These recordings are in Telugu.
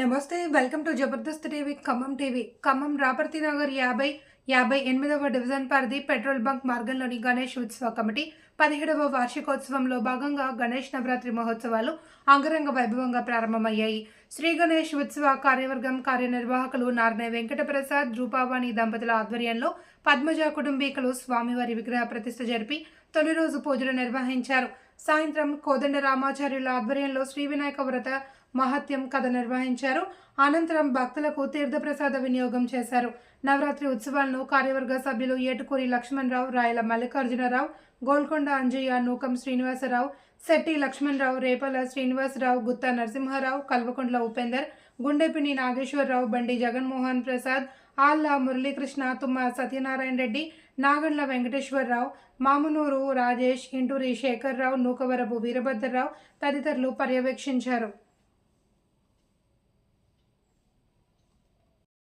నమస్తే welcome to Jabardasth TV Khammam TV. Khammam Raparthi Nagar యాభై యాభై ఎనిమిదవ డివిజన్ పరిధి పెట్రోల్ బంక్ మార్గంలోని గణేష్ ఉత్సవ కమిటీ పదిహేడవ వార్షికోత్సవంలో భాగంగా గణేష్ నవరాత్రి మహోత్సవాలు అంగరంగ వైభవంగా ప్రారంభమయ్యాయి. శ్రీ గణేష్ ఉత్సవ కార్యవర్గం కార్యనిర్వాహకులు నారాయణ వెంకటప్రసాద్ రూపావాణి దంపతుల ఆధ్వర్యంలో పద్మజ కుటుంబీకులు స్వామివారి విగ్రహ ప్రతిష్ఠ జరిపి తొలి రోజు పూజలు నిర్వహించారు. సాయంత్రం కోదండ రామాచార్యుల ఆధ్వర్యంలో శ్రీ వినాయక వ్రత మహత్యం కథ నిర్వహించారు. అనంతరం భక్తులకు తీర్థప్రసాద వినియోగం చేశారు. నవరాత్రి ఉత్సవాలను కార్యవర్గ సభ్యులు ఏటుకూరి లక్ష్మణరావు రాయల మల్లికార్జునరావు గోల్కొండ అంజయ్య నూకం శ్రీనివాసరావు శెట్టి లక్ష్మణరావు రేపల శ్రీనివాసరావు గుత్తా నరసింహారావు కల్వకుంట్ల ఉపేందర్ గుండెపిని నాగేశ్వరరావు బండి జగన్మోహన్ ప్రసాద్ ఆల్లా మురళీకృష్ణ తుమ్మ సత్యనారాయణ రెడ్డి నాగండ్ల వెంకటేశ్వరరావు మామునూరు రాజేష్ ఇంటూరి శేఖర్రావు నూకవరపు వీరభద్రరావు తదితరులు పర్యవేక్షించారు.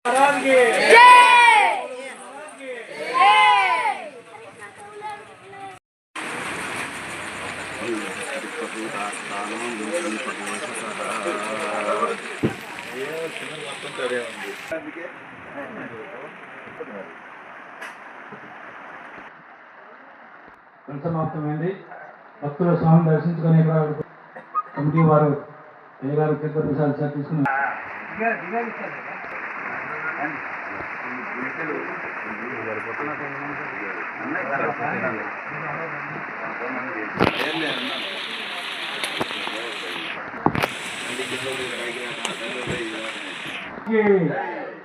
అందుకే దర్శనమాప్తమైంది భక్తుల స్వామిని దర్శించుకునే కమిటీ వారు అయ్యగారు తీర్థ తీసుకున్నారు.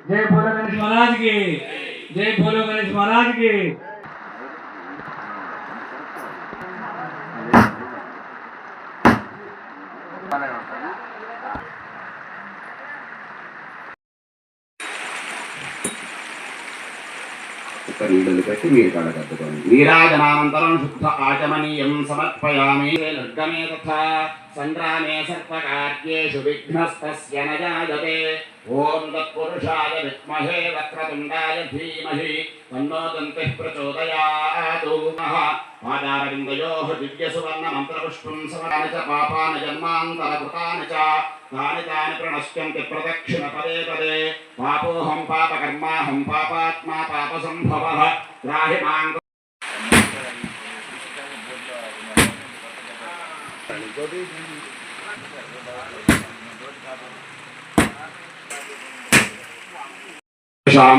जय भोले गणेश महाराज के जय भोले गणेश महाराज की Thank you. నీళ్ళని పెట్టి మీరు కడగట్టుకోండి కట్టుకోండి నీరాజనానంతరం శుద్ధ ఆచమనీయం సమర్పయామి. నిర్గమే తథా సంగ్రామే సర్వకార్యేషు విఘ్నస్తస్య నజాయతే. జాయతే ఓం विमहे वक्रतुंडा धीमह तन्नो दन्तिः प्रचोदयात् नः। पादारविन्दयोः दिव्यसुवर्णमन्त्रपुष्पम् समराणि च पापानि जन्मान्तरकृतानि च। तानि तानि प्रणश्यन्ति प्रदक्षिणपदे पदे पापोऽहं पापकर्माहं पापात्मा पापसम्भवः। ग्राहि माम् Thank you. हाँ।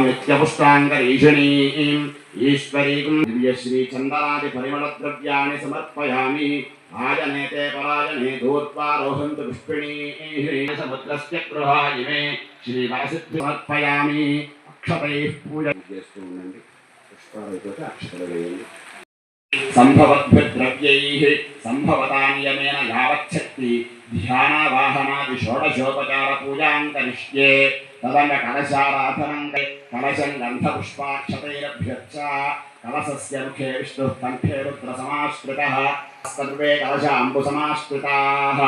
नित्यपुष्टाङ्गरीषणीम् ईश्वरीकम् दिव्यश्रीचन्दनादिपरिमलद्रव्याणि समर्पयामि। आजनेते पराजने धूत्वा रोहन्तु पुष्पिणीः చేస్తూ ఉండండి సంభవతానియమేన యావచ్చక్తి ధ్యానవాహనాది షోడశోపచార పూజాం కరిష్యే తదంగ కలశారాధనం కలశం గంధపుష్పాక్షతైరభ్యర్చ కలశస్య ముఖే విష్ణుః కంఠే రుద్ర సమాశ్రితः సర్వే కలశాంబు సమాశ్రితాः